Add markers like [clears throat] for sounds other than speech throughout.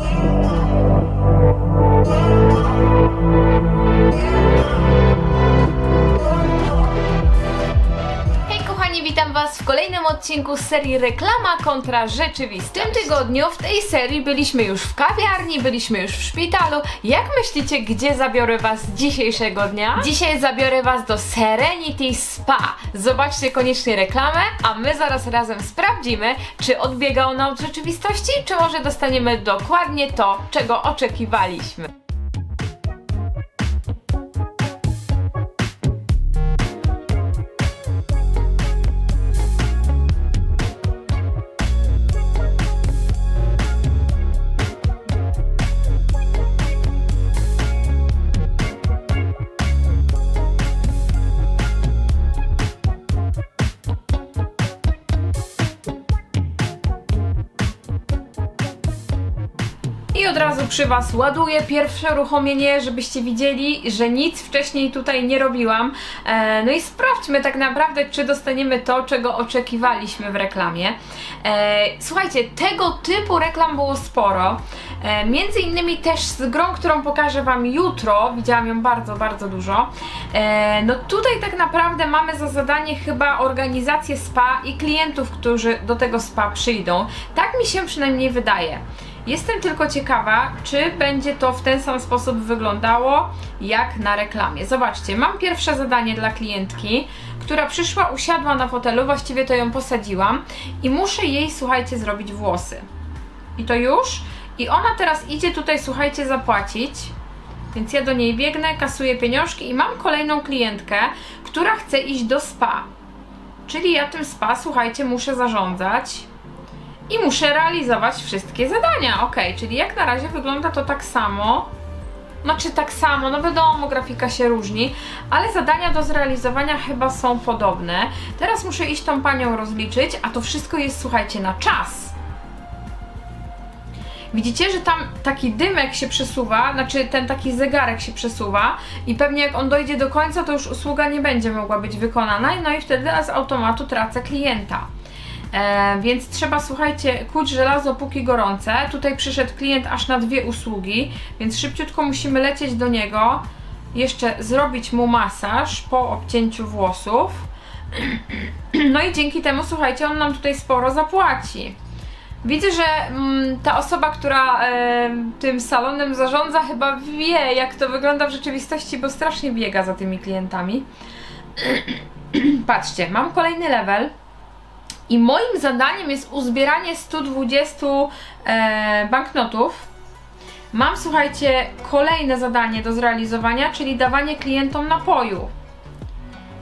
Thank you. Witam Was w kolejnym odcinku z serii Reklama kontra Rzeczywistość. W tym tygodniu w tej serii byliśmy już w kawiarni, byliśmy już w szpitalu. Jak myślicie, gdzie zabiorę Was dzisiejszego dnia? Dzisiaj zabiorę Was do Serenity Spa. Zobaczcie koniecznie reklamę, a my zaraz razem sprawdzimy, czy odbiega ona od rzeczywistości, czy może dostaniemy dokładnie to, czego oczekiwaliśmy. Przy Was ładuję pierwsze uruchomienie, żebyście widzieli, że nic wcześniej tutaj nie robiłam. E, no i sprawdźmy tak naprawdę, czy dostaniemy to, czego oczekiwaliśmy w reklamie. E, słuchajcie, tego typu reklam było sporo. E, między innymi też z grą, którą pokażę Wam jutro. Widziałam ją bardzo, bardzo dużo. E, no tutaj tak naprawdę mamy za zadanie chyba organizację spa i klientów, którzy do tego spa przyjdą. Tak mi się przynajmniej wydaje. Jestem tylko ciekawa, czy będzie to w ten sam sposób wyglądało jak na reklamie. Zobaczcie, mam pierwsze zadanie dla klientki, która przyszła, usiadła na fotelu, właściwie to ją posadziłam i muszę jej, słuchajcie, zrobić włosy. I to już. I ona teraz idzie tutaj, słuchajcie, zapłacić. Więc ja do niej biegnę, kasuję pieniążki i mam kolejną klientkę, która chce iść do spa. Czyli ja tym spa, słuchajcie, muszę zarządzać i muszę realizować wszystkie zadania. Ok, czyli jak na razie wygląda to tak samo. Znaczy tak samo, no wiadomo, grafika się różni, ale zadania do zrealizowania chyba są podobne. Teraz muszę iść tą panią rozliczyć, a to wszystko jest, słuchajcie, na czas. Widzicie, że tam taki dymek się przesuwa, znaczy ten taki zegarek się przesuwa i pewnie jak on dojdzie do końca, to już usługa nie będzie mogła być wykonana, no i wtedy z automatu tracę klienta. E, więc trzeba, słuchajcie, kuć żelazo póki gorące. Tutaj przyszedł klient aż na dwie usługi, więc szybciutko musimy lecieć do niego, jeszcze zrobić mu masaż po obcięciu włosów. [clears throat] No i dzięki temu, słuchajcie, on nam tutaj sporo zapłaci. Widzę, że mm, ta osoba, która e, tym salonem zarządza, chyba wie, jak to wygląda w rzeczywistości, bo strasznie biega za tymi klientami. [clears throat] Patrzcie, mam kolejny level. I moim zadaniem jest uzbieranie 120 e, banknotów. Mam, słuchajcie, kolejne zadanie do zrealizowania, czyli dawanie klientom napoju.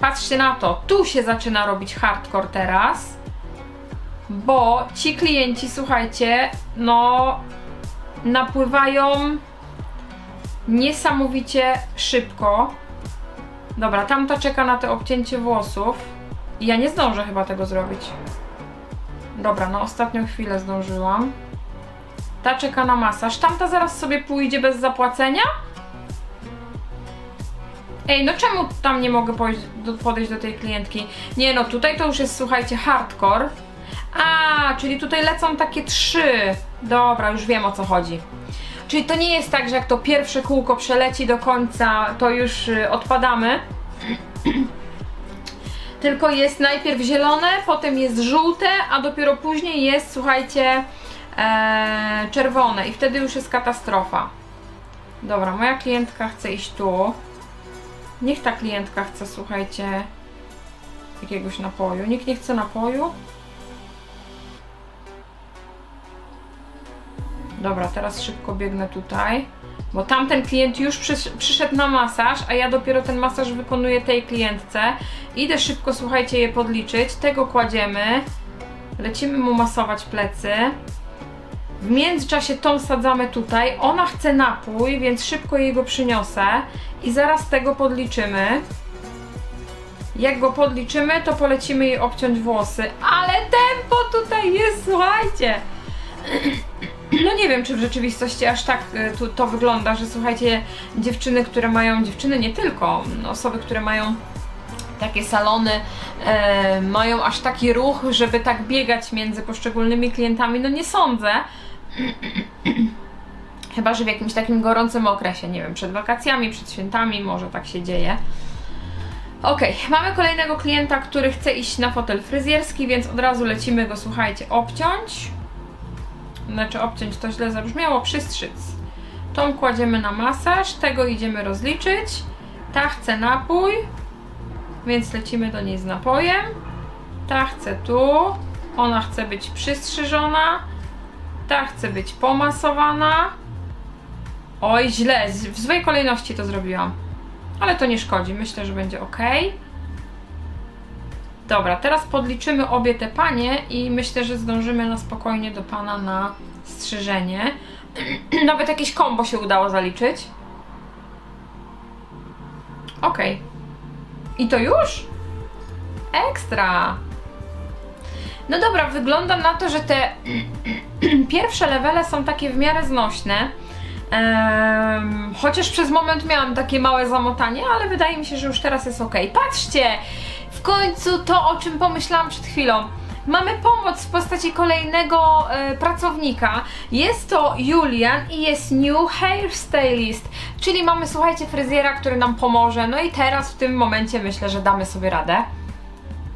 Patrzcie na to, tu się zaczyna robić hardcore teraz, bo ci klienci, słuchajcie, no napływają niesamowicie szybko. Dobra, tamta czeka na to obcięcie włosów. I ja nie zdążę chyba tego zrobić. Dobra, na ostatnią chwilę zdążyłam. Ta czeka na masaż. Tamta zaraz sobie pójdzie bez zapłacenia? Ej, no czemu tam nie mogę podejść do, tej klientki? Nie no, tutaj to już jest, słuchajcie, hardcore. A, czyli tutaj lecą takie trzy. Dobra, już wiem o co chodzi. Czyli to nie jest tak, że jak to pierwsze kółko przeleci do końca, to już y, odpadamy tylko jest najpierw zielone, potem jest żółte, a dopiero później jest, słuchajcie, e, czerwone i wtedy już jest katastrofa. Dobra, moja klientka chce iść tu. Niech ta klientka chce, słuchajcie, jakiegoś napoju. Nikt nie chce napoju? Dobra, teraz szybko biegnę tutaj, bo tamten klient już przysz, przyszedł na masaż, a ja dopiero ten masaż wykonuję tej klientce. Idę szybko, słuchajcie, je podliczyć. Tego kładziemy. Lecimy mu masować plecy. W międzyczasie tą sadzamy tutaj. Ona chce napój, więc szybko jej go przyniosę i zaraz tego podliczymy. Jak go podliczymy, to polecimy jej obciąć włosy. Ale tempo tutaj jest, słuchajcie! [clears throat] No nie wiem, czy w rzeczywistości aż tak y, tu, to wygląda, że słuchajcie, dziewczyny, które mają, dziewczyny nie tylko, no, osoby, które mają takie salony, e, mają aż taki ruch, żeby tak biegać między poszczególnymi klientami, no nie sądzę. [clears throat] Chyba, że w jakimś takim gorącym okresie, nie wiem, przed wakacjami, przed świętami, może tak się dzieje. Okej, mamy kolejnego klienta, który chce iść na fotel fryzjerski, więc od razu lecimy go, słuchajcie, obciąć. Znaczy obciąć to źle zabrzmiało, przystrzyc. Tą kładziemy na masaż, tego idziemy rozliczyć. Ta chce napój, więc lecimy do niej z napojem. Ta chce tu, ona chce być przystrzyżona. Ta chce być pomasowana. Oj, źle, w złej kolejności to zrobiłam. Ale to nie szkodzi, myślę, że będzie ok. Dobra, teraz podliczymy obie te panie i myślę, że zdążymy na spokojnie do pana na strzyżenie. [clears throat] Nawet jakieś kombo się udało zaliczyć. Ok. I to już? Ekstra! No dobra, wygląda na to, że te [clears throat] pierwsze levele są takie w miarę znośne. Em, chociaż przez moment miałam takie małe zamotanie, ale wydaje mi się, że już teraz jest ok. Patrzcie! W końcu to, o czym pomyślałam przed chwilą. Mamy pomoc w postaci kolejnego e, pracownika. Jest to Julian i jest new hairstylist, czyli mamy, słuchajcie, fryzjera, który nam pomoże. No i teraz w tym momencie myślę, że damy sobie radę.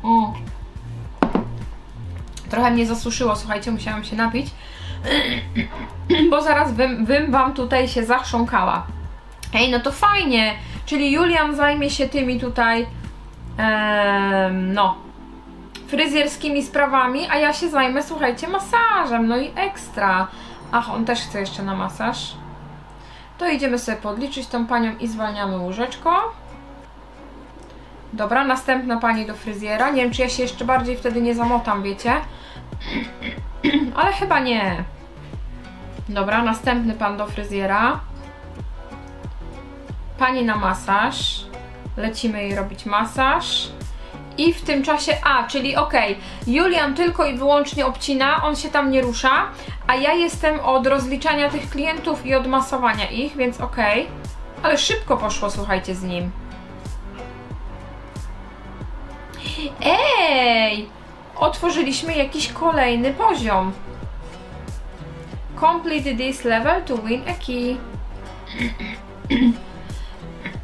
Mm. Trochę mnie zasuszyło, słuchajcie, musiałam się napić, [clears throat] bo zaraz bym, bym wam tutaj się zachrząkała. Ej, no to fajnie, czyli Julian zajmie się tymi tutaj, no, fryzjerskimi sprawami, a ja się zajmę, słuchajcie, masażem, no i ekstra. Ach, on też chce jeszcze na masaż. To idziemy sobie podliczyć tą panią i zwalniamy łóżeczko. Dobra, następna pani do fryzjera. Nie wiem, czy ja się jeszcze bardziej wtedy nie zamotam, wiecie? [clears throat] Ale chyba nie. Dobra, następny pan do fryzjera. Pani na masaż. Lecimy jej robić masaż. I w tym czasie, a, czyli okej, Julian tylko i wyłącznie obcina, on się tam nie rusza, a ja jestem od rozliczania tych klientów i od masowania ich, więc okej. Ale szybko poszło, słuchajcie, z nim. Ej! Otworzyliśmy jakiś kolejny poziom. Complete this level to win a key.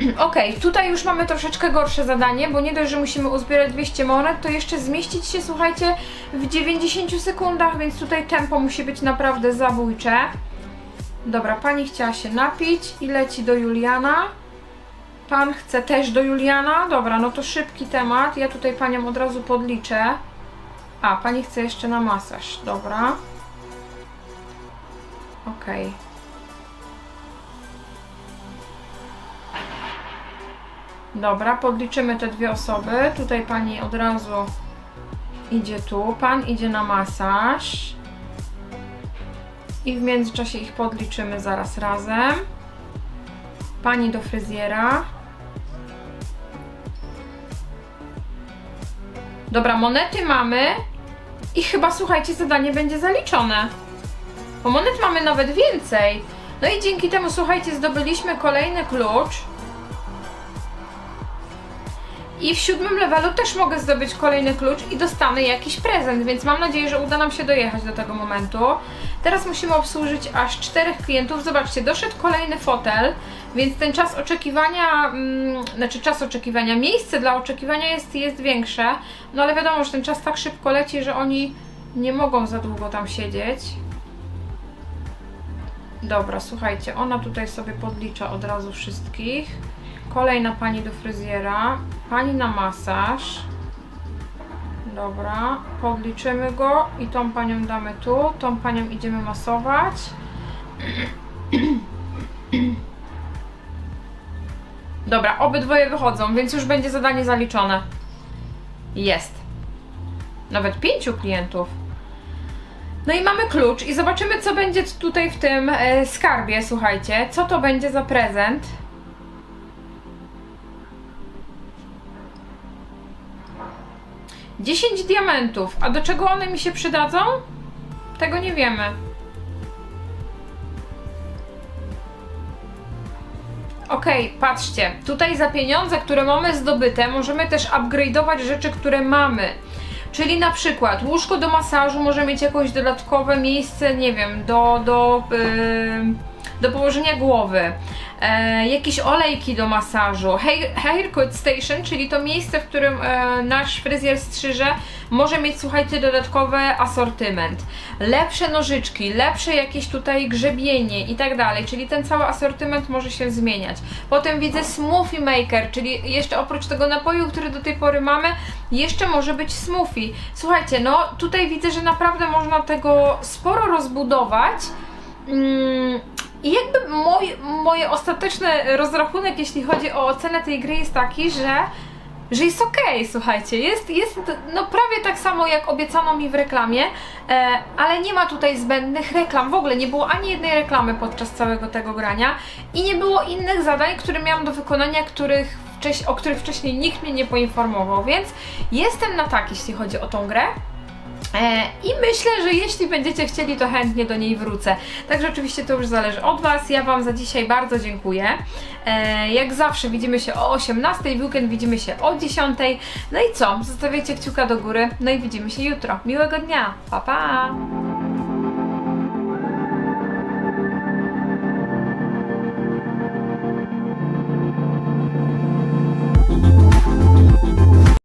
[clears throat] Okej, tutaj już mamy troszeczkę gorsze zadanie, bo nie dość, że musimy uzbierać 200 monet, to jeszcze zmieścić się, słuchajcie, w 90 sekundach, więc tutaj tempo musi być naprawdę zabójcze. Dobra, pani chciała się napić i leci do Juliana. Pan chce też do Juliana? Dobra, no to szybki temat. Ja tutaj panią od razu podliczę. A, pani chce jeszcze na masaż. Dobra. Okej. Dobra, podliczymy te dwie osoby. Tutaj pani od razu idzie tu. Pan idzie na masaż. I w międzyczasie ich podliczymy zaraz razem. Pani do fryzjera. Dobra, monety mamy. I chyba, słuchajcie, zadanie będzie zaliczone. Bo monet mamy nawet więcej. No i dzięki temu, słuchajcie, zdobyliśmy kolejny klucz. I w siódmym levelu też mogę zdobyć kolejny klucz i dostanę jakiś prezent, więc mam nadzieję, że uda nam się dojechać do tego momentu. Teraz musimy obsłużyć aż czterech klientów. Zobaczcie, doszedł kolejny fotel, więc ten czas oczekiwania, mm, znaczy czas oczekiwania, miejsce dla oczekiwania jest, jest większe, no ale wiadomo, że ten czas tak szybko leci, że oni nie mogą za długo tam siedzieć. Dobra, słuchajcie, ona tutaj sobie podlicza od razu wszystkich. Kolejna pani do fryzjera. Pani na masaż. Dobra, podliczymy go i tą panią damy tu, tą panią idziemy masować. [clears throat] Dobra, obydwoje wychodzą, więc już będzie zadanie zaliczone. Jest. Nawet pięciu klientów. No i mamy klucz i zobaczymy, co będzie tutaj w tym e, skarbie, słuchajcie. Co to będzie za prezent? Dziesięć diamentów. A do czego one mi się przydadzą? Tego nie wiemy. Okej, patrzcie, tutaj za pieniądze, które mamy zdobyte, możemy też upgrade'ować rzeczy, które mamy. Czyli na przykład łóżko do masażu może mieć jakieś dodatkowe miejsce, nie wiem, do, do, yy, do położenia głowy, e, jakieś olejki do masażu, hair, haircut station, czyli to miejsce, w którym e, nasz fryzjer strzyże, może mieć, słuchajcie, dodatkowy asortyment. Lepsze nożyczki, lepsze jakieś tutaj grzebienie i tak dalej, czyli ten cały asortyment może się zmieniać. Potem widzę smoothie maker, czyli jeszcze oprócz tego napoju, który do tej pory mamy, jeszcze może być smoothie. Słuchajcie, no tutaj widzę, że naprawdę można tego sporo rozbudować. Mm, I jakby mój, moje ostateczny rozrachunek, jeśli chodzi o ocenę tej gry, jest taki, że, że jest okej, słuchajcie. Jest, jest no prawie tak samo jak obiecano mi w reklamie, e, ale nie ma tutaj zbędnych reklam. W ogóle nie było ani jednej reklamy podczas całego tego grania i nie było innych zadań, które miałam do wykonania, których o których wcześniej nikt mnie nie poinformował, więc jestem na tak, jeśli chodzi o tą grę. E, I myślę, że jeśli będziecie chcieli, to chętnie do niej wrócę. Także oczywiście to już zależy od Was. Ja Wam za dzisiaj bardzo dziękuję. E, Jak zawsze widzimy się o 18, w weekend widzimy się o 10. No i co? Zostawiajcie kciuka do góry. No i widzimy się jutro. Miłego dnia. Pa pa!